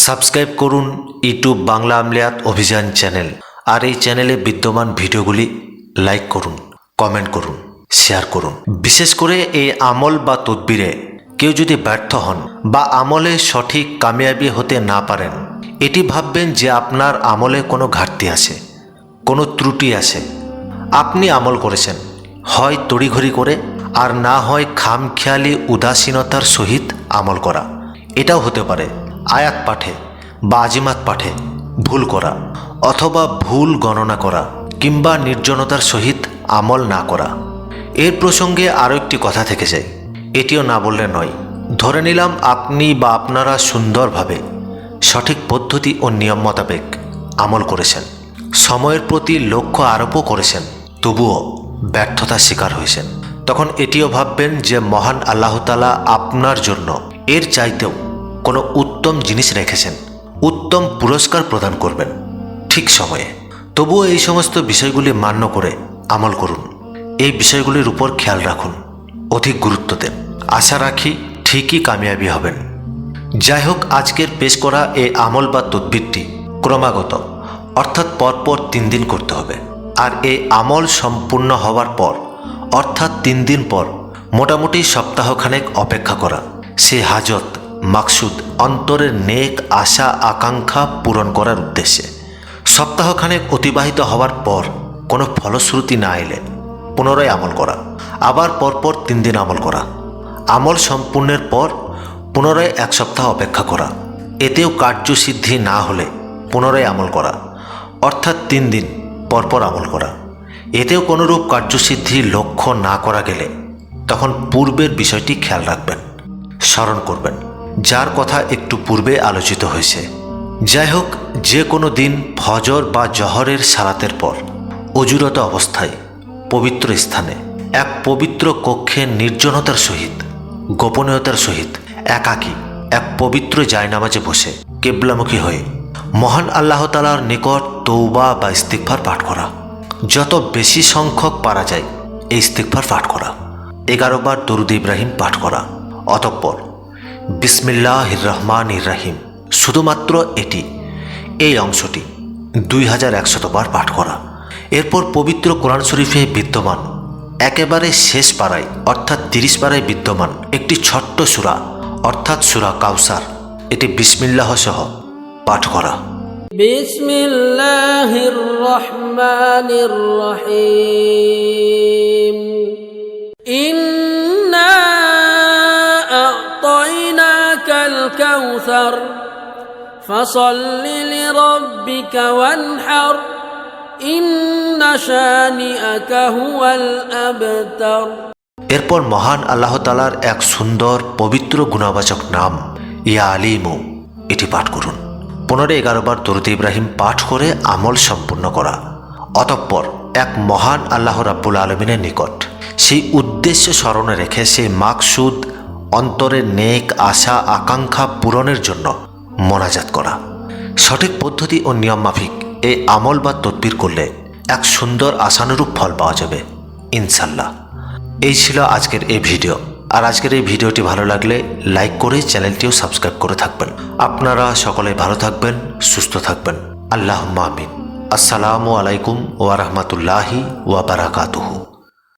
Subscribe করুন YouTube Bangla আমলিয়াত অভিযান channel আর এই চ্যানেলে বিদ্যমান ভিডিওগুলি লাইক করুন, কমেন্ট করুন, শেয়ার করুন। বিশেষ করে এই আমল বা তদবিরে কেউ যদি ব্যর্থ হন বা আমলে সঠিক কামিয়াবি হতে না পারেন, এটি ভাববেন যে আপনার আমলে কোনো ঘাটতি আছে, কোনো ত্রুটি আছে। আপনি আমল করেছেন, হয় তড়িঘড়ি করে আর না হয় খামখেয়ালি উদাসীনতার সহিত আমল করা। এটাও হতে পারে আয়াত পাঠে বা আজিমাত পাঠে ভুল করা অথবা ভুল গণনা করা কিংবা নির্জনতার সহিত আমল না করা। এর প্রসঙ্গে আরও একটি কথা থেকে যায় এটিও না বললে নয়। ধরে নিলাম আপনি বা আপনারা সুন্দরভাবে সঠিক পদ্ধতি ও নিয়ম মোতাবেক আমল করেছেন। সময়ের প্রতি লক্ষ্য আরোপও করেছেন। তবুও ব্যর্থতার শিকার হয়েছেন। তখন এটিও ভাববেন যে মহান আল্লাহ তালা আপনার জন্য এর চাইতেও কোনো উত্তম জিনিস রেখেছেন, উত্তম পুরস্কার প্রদান করবেন, ঠিক সময়ে। তবুও এই সমস্ত বিষয়গুলি মান্য করে আমল করুন। এই বিষয়গুলির উপর খেয়াল রাখুন, অধিক গুরুত্ব দেন। আশা রাখি ঠিকই কামিয়াবি হবেন। যাই হোক, আজকের পেশ করা এই আমল বা তদ্বিরটি ক্রমাগত, অর্থাৎ পরপর তিন দিন করতে হবে। আর এই আমল সম্পূর্ণ হওয়ার পর, অর্থাৎ তিন দিন পর, মোটামুটি সপ্তাহখানেক অপেক্ষা করা, সে হাজত মাকসুদ অন্তরের নেক আশা, আকাঙ্ক্ষা পূরণ করার উদ্দেশ্যে। সপ্তাহখানেক অতিবাহিত হওয়ার পর কোনো ফলশ্রুতি না এলে পুনরায় আমল করা, আবার পরপর তিন দিন আমল করা। আমল সম্পূর্ণের পর পুনরায় এক সপ্তাহ অপেক্ষা করা। এতেও কার্যসিদ্ধি না হলে পুনরায় আমল করা, অর্থাৎ তিন দিন পরপর আমল করা। এতেও কোনোরূপ কার্যসিদ্ধি লক্ষ্য না করা গেলে তখন পূর্বের বিষয়টি খেয়াল রাখবেন, স্মরণ করবেন। যার কথা একটু পূর্বে আলোচিত হয়েছে। যাই হোক যে কোনো দিন ফজর বা জহরের সালাতের পর, অজুরত অবস্থায়, পবিত্র স্থানে, এক পবিত্র কক্ষে নির্জনতার সহিত, গোপনীয়তার সহিত, একাকী, এক পবিত্র জায়নামাজে বসে, কেবলামুখী হয়ে, মহান আল্লাহ তালার নিকট তৌবা বা ইস্তিকফার পাঠ করা। যত বেশি সংখ্যক পারা যায়, এই ইস্তিকফার পাঠ করা। এগারো বার দরুদ ইব্রাহিম পাঠ করা। অতঃপর বিসমিল্লাহ রহমান রাহিম। শুধুমাত্র এটি, এই অংশটি দুই হাজার একশতবার পাঠ করা। এরপর পবিত্র কোরআন শরীফে বিদ্যমান, একেবারে শেষ পাড়ায়, অর্থাৎ তিরিশ পাড়ায় বিদ্যমান একটি ছোট্ট সুরা, অর্থাৎ সুরা কাউসার। এটি বিসমিল্লাহ সহ পাঠ করা। বিসমিল্লাহ রহমান রহিম। الكوثر فصل لربك وانحر إن شانئك هو الأبتر এরপর মহান আল্লাহ তালার এক সুন্দর পবিত্র গুণাবাচক নাম ইয়া আলিমু এটি পাঠ করুন পনেরো এগারো বার দরুদ ইব্রাহিম পাঠ করে আমল সম্পূর্ণ করা অতঃপর এক মহান আল্লাহ রাব্বুল আলমিনের নিকট সেই উদ্দেশ্য স্মরণে রেখে সেই মাকসুদ অন্তরের নেক আশা, আকাঙ্ক্ষা পূরণের জন্য মোনাজাত করা। সঠিক পদ্ধতি ও নিয়ম মাফিক এই আমল বা তদবির করলে এক সুন্দর আশানুরূপ ফল পাওয়া যাবে, ইনশাল্লাহ। এই ছিল আজকের এই ভিডিও। আর আজকের এই ভিডিওটি ভালো লাগলে লাইক করে চ্যানেলটিও সাবস্ক্রাইব করে থাকবেন। আপনারা সকলে ভালো থাকবেন, সুস্থ থাকবেন। আল্লাহ আমিন। আসসালামু আলাইকুম ওয়া রাহমাতুল্লাহি ওয়া বারাকাতুহু।